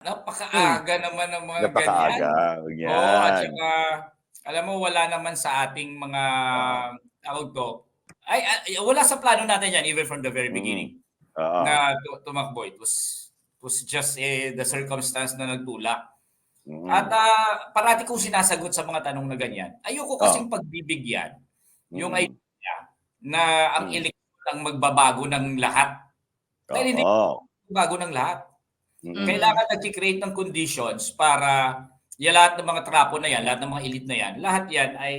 Napakaaga naman ng mga ganyan. Napakaaga, Oo, at yan. saka alam mo wala naman sa ating mga tawag 'to, ay ay wala sa plano natin yan even from the very beginning Oo. na tu tumakbo. It was it was just, eh, the circumstance na nagtulak. At, Mm. ah, parati kong sinasagot sa mga tanong na ganyan, ayoko kasing Oh. pagbibigyan yung Mm. idea na ang Mm. eleksyon ang magbabago ng lahat. Dahil hindi magbabago ng lahat. Mm. Kailangan nagki-create ng conditions para ya lahat ng mga trapo na yan, lahat ng mga elite na yan, lahat yan ay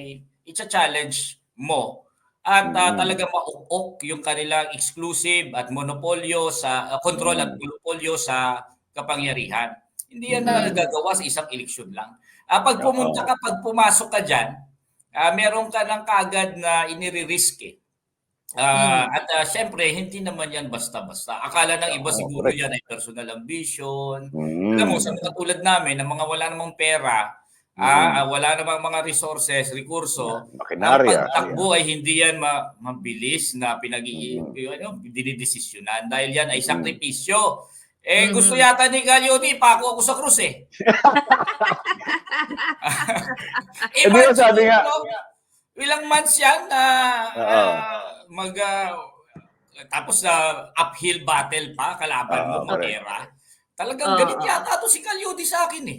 icha-challenge mo at, ah, Mm. talagang mauk-ok yung kanilang exclusive at monopolyo sa ah, kontrol at Mm. monopolyo sa kapangyarihan. Hindi yan Mm. nagagawa sa isang eleksyon lang. Ah, 'pag pumunta ka, 'pag pumasok ka diyan, ah, meron ka ng kaagad na inire-risk, eh. Ah, Mm. at, ah, siyempre hindi naman yan basta-basta. Akala ng iba siguro correct. yan ay personal ambition. Mm. Alam mo sa mga tulad namin na mga wala namang pera, Mm. ah, wala namang mga resources, rekurso, ang Makinarya, pagtakbo ay hindi yan ma mabilis na pinag-ii Mm. ano, dinidesisyonan dahil yan ay Mm. sakripisyo. Eh, gusto Mhm. yata ni Gaglione ipako ako sa krus, eh. Eh, di ba sabi nga- ilang months yan na ah, mag ah, tapos na uphill battle pa kalaban mo, Oo, correct. magera. Talagang Oo. galit yata to si Gaglione sa akin, eh.